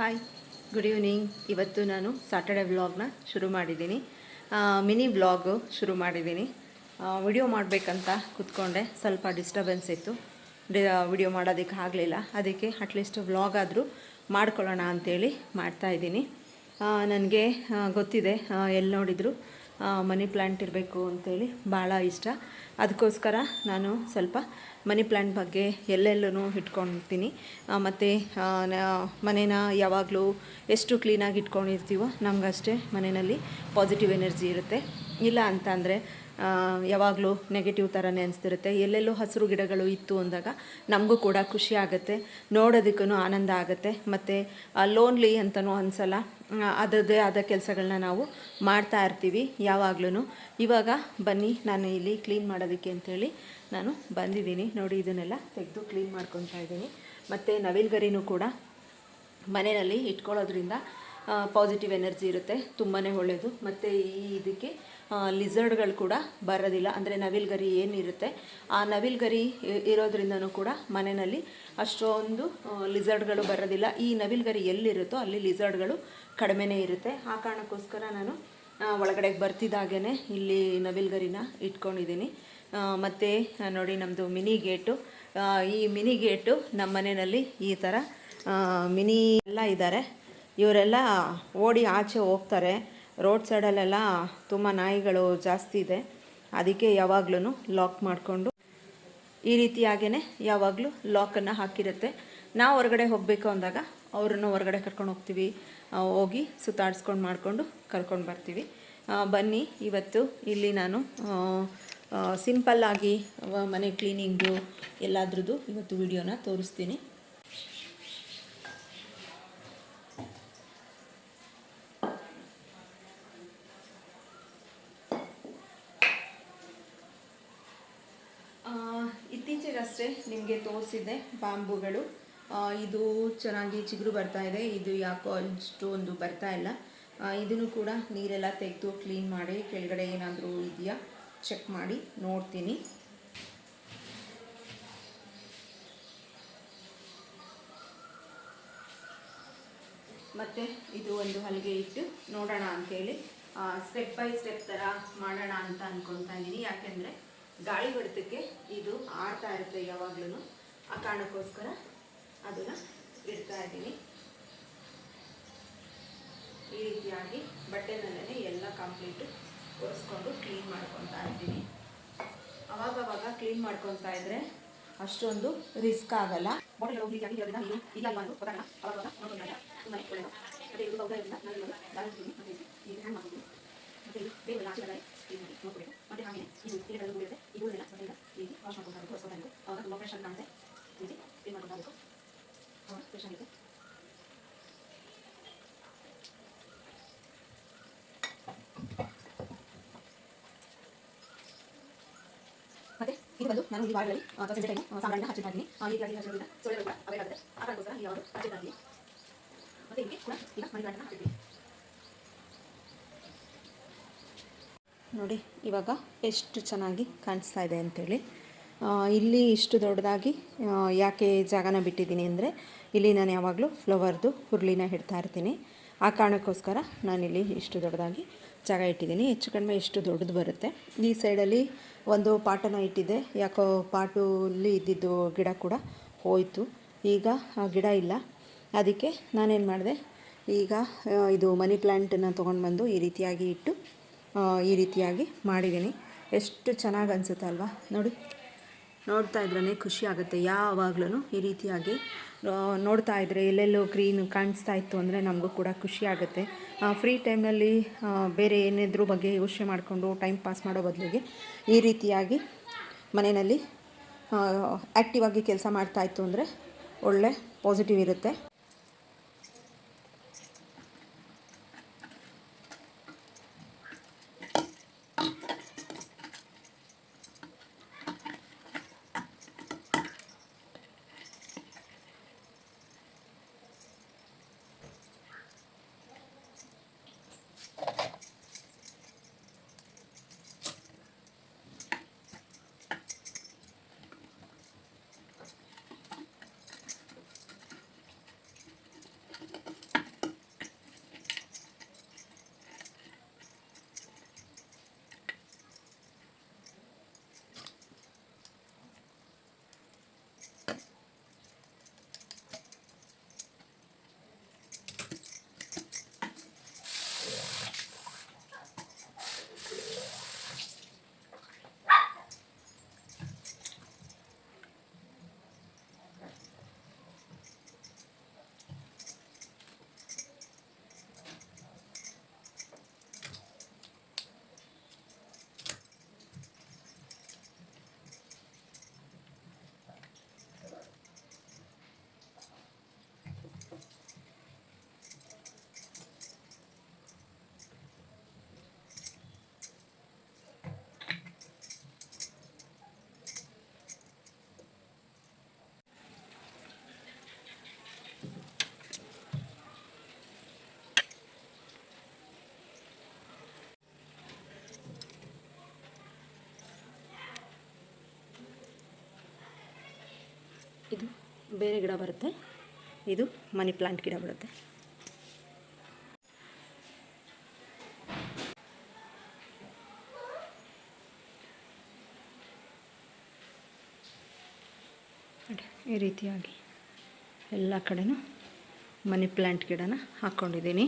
Hi good evening ಇವತ್ತು ನಾನು Saturday ವ್ಲಾಗ್ನ ಶುರು ಮಾಡಿದ್ದೀನಿ. ಮಿನಿ ವ್ಲಾಗು ಶುರು ಮಾಡಿದ್ದೀನಿ. ವಿಡಿಯೋ ಮಾಡಬೇಕಂತ ಕೂತ್ಕೊಂಡೆ. ಸ್ವಲ್ಪ ಡಿಸ್ಟರ್ಬೆನ್ಸ್ ಇತ್ತು. ವಿಡಿಯೋ ಮಾಡೋದಕ್ಕೆ ಆಗಲಿಲ್ಲ. ಅದಕ್ಕೆ ಅಟ್ಲೀಸ್ಟ್ ವ್ಲಾಗ್ ಆದರೂ ಮಾಡ್ಕೊಳ್ಳೋಣ ಅಂಥೇಳಿ ಮಾಡ್ತಾಯಿದ್ದೀನಿ ನನಗೆ ಗೊತ್ತಿದೆ. ಎಲ್ಲಿ ನೋಡಿದರೂ? ಮನಿ ಪ್ಲ್ಯಾಂಟ್ ಇರಬೇಕು ಅಂತೇಳಿ ಭಾಳ ಇಷ್ಟ. ಅದಕ್ಕೋಸ್ಕರ ನಾನು ಸ್ವಲ್ಪ ಮನಿ ಪ್ಲ್ಯಾಂಟ್ ಬಗ್ಗೆ ಎಲ್ಲೆಲ್ಲೂ ಇಟ್ಕೊಳ್ತೀನಿ. ಮತ್ತು ಮನೇನ ಯಾವಾಗಲೂ ಎಷ್ಟು ಕ್ಲೀನಾಗಿ ಇಟ್ಕೊಂಡಿರ್ತೀವೋ ನಮಗಷ್ಟೇ ಮನೆಯಲ್ಲಿ ಪಾಸಿಟಿವ್ ಎನರ್ಜಿ ಇರುತ್ತೆ. ಇಲ್ಲ ಅಂತ ಅಂದರೆ ಯಾವಾಗಲೂ ನೆಗೆಟಿವ್ ಥರನೇ ಅನಿಸ್ತಿರುತ್ತೆ. ಎಲ್ಲೆಲ್ಲೋ ಹಸಿರು ಗಿಡಗಳು ಇತ್ತು ಅಂದಾಗ ನಮಗೂ ಕೂಡ ಖುಷಿ ಆಗುತ್ತೆ. ನೋಡೋದಕ್ಕೂ ಆನಂದ ಆಗುತ್ತೆ. ಮತ್ತು ಲೋನ್ಲಿ ಅಂತಲೂ ಅನಿಸಲ್ಲ. ಅದರದ್ದೇ ಆದ ಕೆಲಸಗಳನ್ನ ನಾವು ಮಾಡ್ತಾ ಇರ್ತೀವಿ ಯಾವಾಗ್ಲೂ ಇವಾಗ ಬನ್ನಿ, ನಾನು ಇಲ್ಲಿ ಕ್ಲೀನ್ ಮಾಡೋದಕ್ಕೆ ಅಂಥೇಳಿ ನಾನು ಬಂದಿದ್ದೀನಿ. ನೋಡಿ, ಇದನ್ನೆಲ್ಲ ತೆಗೆದು ಕ್ಲೀನ್ ಮಾಡ್ಕೊತಾ ಇದ್ದೀನಿ. ಮತ್ತು ನವಿಲ್ಗರಿನೂ ಕೂಡ ಮನೆಯಲ್ಲಿ ಇಟ್ಕೊಳ್ಳೋದ್ರಿಂದ ಪಾಸಿಟಿವ್ ಎನರ್ಜಿ ಇರುತ್ತೆ. ತುಂಬಾ ಒಳ್ಳೆಯದು ಮತ್ತು ಈ ಇದಕ್ಕೆ ಲಿಸರ್ಡ್ಗಳು ಕೂಡ ಬರೋದಿಲ್ಲ. ಅಂದರೆ ನವಿಲ್ಗರಿ ಏನಿರುತ್ತೆ, ಆ ನವಿಲ್ಗರಿ ಇರೋದ್ರಿಂದನೂ ಕೂಡ ಮನೆಯಲ್ಲಿ ಅಷ್ಟೊಂದು ಲಿಸರ್ಡ್ಗಳು ಬರೋದಿಲ್ಲ. ಈ ನವಿಲ್ಗರಿ ಎಲ್ಲಿರುತ್ತೋ ಅಲ್ಲಿ ಲಿಸರ್ಡ್ಗಳು ಕಡಿಮೆನೇ ಇರುತ್ತೆ. ಆ ಕಾರಣಕ್ಕೋಸ್ಕರ ನಾನು ಒಳಗಡೆಗೆ ಬರ್ತಿದ್ದಾಗೇ ಇಲ್ಲಿ ನವಿಲ್ಗರಿನ ಇಟ್ಕೊಂಡಿದ್ದೀನಿ. ಮತ್ತು ನೋಡಿ ನಮ್ಮದು ಮಿನಿ ಗೇಟು. ಈ ಮಿನಿ ಗೇಟು ನಮ್ಮ ಮನೆಯಲ್ಲಿ ಈ ಥರ ಮಿನಿ ಎಲ್ಲ ಇದ್ದಾರೆ. ಇವರೆಲ್ಲ ಓಡಿ ಆಚೆ ಹೋಗ್ತಾರೆ. ರೋಡ್ ಸೈಡಲ್ಲೆಲ್ಲ ತುಂಬ ನಾಯಿಗಳು ಜಾಸ್ತಿ ಇದೆ. ಅದಕ್ಕೆ ಯಾವಾಗ್ಲೂ ಲಾಕ್ ಮಾಡಿಕೊಂಡು, ಈ ರೀತಿಯಾಗೇ ಯಾವಾಗಲೂ ಲಾಕನ್ನು ಹಾಕಿರುತ್ತೆ. ನಾವು ಹೊರಗಡೆ ಹೋಗಬೇಕು ಅಂದಾಗ ಅವರನ್ನು ಹೊರಗಡೆ ಕರ್ಕೊಂಡು ಹೋಗ್ತೀವಿ. ಹೋಗಿ ಸುತ್ತಾಡಿಸ್ಕೊಂಡು ಮಾಡಿಕೊಂಡು ಕರ್ಕೊಂಡು ಬರ್ತೀವಿ. ಬನ್ನಿ, ಇವತ್ತು ಇಲ್ಲಿ ನಾನು ಸಿಂಪಲ್ಲಾಗಿ ಮನೆ ಕ್ಲೀನಿಂಗು ಎಲ್ಲದ್ರದ್ದು ಇವತ್ತು ವಿಡಿಯೋನ ತೋರಿಸ್ತೀನಿ. ಇತ್ತೀಚೆಗಷ್ಟೇ ನಿಮಗೆ ತೋರಿಸಿದೆ ಬಾಂಬುಗಳು. ಇದು ಚೆನ್ನಾಗಿ ಚಿಗುರು ಬರ್ತಾ ಇದೆ. ಇದು ಯಾಕೋ ಅಷ್ಟೊಂದು ಬರ್ತಾ ಇಲ್ಲ. ಇದನ್ನು ಕೂಡ ನೀರೆಲ್ಲ ತೆಗೆದು ಕ್ಲೀನ್ ಮಾಡಿ ಕೆಳಗಡೆ ಏನಾದರೂ ಇದೆಯಾ ಚೆಕ್ ಮಾಡಿ ನೋಡ್ತೀನಿ. ಮತ್ತೆ ಇದು ಒಂದು ಹಲಿಗೆ ಇಟ್ಟು ನೋಡೋಣ ಅಂತೇಳಿ ಸ್ಟೆಪ್ ಬೈ ಸ್ಟೆಪ್ ಥರ ಮಾಡೋಣ ಅಂತ ಅಂದ್ಕೊತಾ ಇದ್ದೀನಿ. ಯಾಕೆಂದರೆ ಗಾಳಿ ಹೊಡೆತಕ್ಕೆ ಇದು ಆಡ್ತಾ ಇರುತ್ತೆ ಯಾವಾಗ್ಲೂ ಆ ಕಾರಣಕ್ಕೋಸ್ಕರ ಅದನ್ನು ಇಡ್ತಾ ಇದ್ದೀನಿ. ಈ ರೀತಿಯಾಗಿ ಬಟ್ಟೆನಲ್ಲೇ ಎಲ್ಲ ಕಂಪ್ಲೀಟ್ ಒರೆಸ್ಕೊಂಡು ಕ್ಲೀನ್ ಮಾಡ್ಕೊತಾ ಇದ್ದೀನಿ. ಅವಾಗವಾಗ ಕ್ಲೀನ್ ಮಾಡ್ಕೊತಾ ಇದ್ರೆ ಅಷ್ಟೊಂದು ರಿಸ್ಕ್ ಆಗಲ್ಲ. ಮತ್ತೆ ಹಾಗೆ ನೋಡ್ಕೊಬೇಕು ಮತ್ತು ಹಾಗೆ ವಾಶ್ ಮಾಡ್ಕೊಳ್ಬೇಕು ಒರೆಸ್ಕೊತಾ ಇರಬೇಕು ಅವಾಗ ತುಂಬ ಫ್ರೆಶ್ ಆಗಿ ಕಾಣುತ್ತೆ ಹೀಗೆ ಕ್ಲೀನ್ ಮಾಡ್ಕೊತಾ ಇರಬೇಕು ಫ್ರೆಶ್ ಆಗಿದೆ ಮತ್ತೆ ಇದು ಬಂದು ನಾನು ಈ ವಾರದಲ್ಲಿ ಸಂಜೆ ಟೈಮ್ ಸಾಂಬ್ರಾಣಿನ ಹಚ್ಚಿತಾ ಇದ್ದೀನಿ ಈ ರೀತಿಯಾಗಿ ಸೊಳ್ಳೆಗಳು ಕೂಡ ಅವೇ ಆಗುತ್ತೆ. ಆ ಕಾರಣಕ್ಕೋಸ್ಕರ ಈ ಯಾವುದು ಹಚ್ಚಿತಾ ಮತ್ತೆ ಇಲ್ಲಿ ಕೂಡ ಈಗ ಪ್ಲಾಂಟನ್ನು ಹಾಕಿದ್ದೀನಿ ನೋಡಿ, ಇವಾಗ ಎಷ್ಟು ಚೆನ್ನಾಗಿ ಕಾಣಿಸ್ತಾ ಇದೆ ಅಂಥೇಳಿ ಇಲ್ಲಿ ಇಷ್ಟು ದೊಡ್ಡದಾಗಿ ಯಾಕೆ ಜಾಗನ ಬಿಟ್ಟಿದ್ದೀನಿ ಅಂದರೆ, ಇಲ್ಲಿ ನಾನು ಯಾವಾಗಲೂ ಫ್ಲವರ್ದು ಹುರುಳಿನ ಇಡ್ತಾ ಇರ್ತೀನಿ. ಆ ಕಾರಣಕ್ಕೋಸ್ಕರ ನಾನಿಲ್ಲಿ ಇಷ್ಟು ದೊಡ್ಡದಾಗಿ ಜಾಗ ಇಟ್ಟಿದ್ದೀನಿ. ಹೆಚ್ಚು ಕಡಿಮೆ ಇಷ್ಟು ದೊಡ್ಡದು ಬರುತ್ತೆ. ಈ ಸೈಡಲ್ಲಿ ಒಂದು ಪಾಟನ ಇಟ್ಟಿದ್ದೆ. ಯಾಕೋ ಪಾಟಲ್ಲಿ ಇದ್ದಿದ್ದು ಗಿಡ ಕೂಡ ಹೋಯಿತು. ಈಗ ಆ ಗಿಡ ಇಲ್ಲ. ಅದಕ್ಕೆ ನಾನೇನು ಮಾಡಿದೆ, ಈಗ ಇದು ಮನಿ ಪ್ಲ್ಯಾಂಟನ್ನು ತೊಗೊಂಡು ಬಂದು ಈ ರೀತಿಯಾಗಿ ಇಟ್ಟು ಈ ರೀತಿಯಾಗಿ ಮಾಡಿದ್ದೀನಿ. ಎಷ್ಟು ಚೆನ್ನಾಗಿ ಅನಿಸುತ್ತೆ ಅಲ್ವಾ? ನೋಡಿ. ನೋಡ್ತಾ ಇದ್ರೇ ಖುಷಿ ಆಗುತ್ತೆ. ಯಾವಾಗಲೂ ಈ ರೀತಿಯಾಗಿ ನೋಡ್ತಾ ಇದ್ದರೆ ಎಲ್ಲೆಲ್ಲೋ ಗ್ರೀನ್ ಕಾಣಿಸ್ತಾ ಇತ್ತು ಅಂದರೆ ನಮಗೂ ಕೂಡ ಖುಷಿ ಆಗುತ್ತೆ. ಫ್ರೀ ಟೈಮ್ನಲ್ಲಿ ಬೇರೆ ಏನಿದ್ರೂ ಬಗ್ಗೆ ಯೋಚನೆ ಮಾಡಿಕೊಂಡು ಟೈಮ್ ಪಾಸ್ ಮಾಡೋ ಬದಲಿಗೆ ಈ ರೀತಿಯಾಗಿ ಮನೆಯಲ್ಲಿ ಆ್ಯಕ್ಟಿವ್ ಆಗಿ ಕೆಲಸ ಮಾಡ್ತಾ ಇತ್ತು ಅಂದರೆ ಒಳ್ಳೆ ಪಾಸಿಟಿವ್ ಇರುತ್ತೆ. ಬೇರೆ ಗಿಡ ಬರುತ್ತೆ. ಇದು ಮನಿ ಪ್ಲಾಂಟ್ ಗಿಡ ಬರುತ್ತೆ. ಈ ರೀತಿಯಾಗಿ ಎಲ್ಲ ಕಡೆನೂ ಮನಿ ಪ್ಲ್ಯಾಂಟ್ ಗಿಡನ ಹಾಕ್ಕೊಂಡಿದ್ದೀನಿ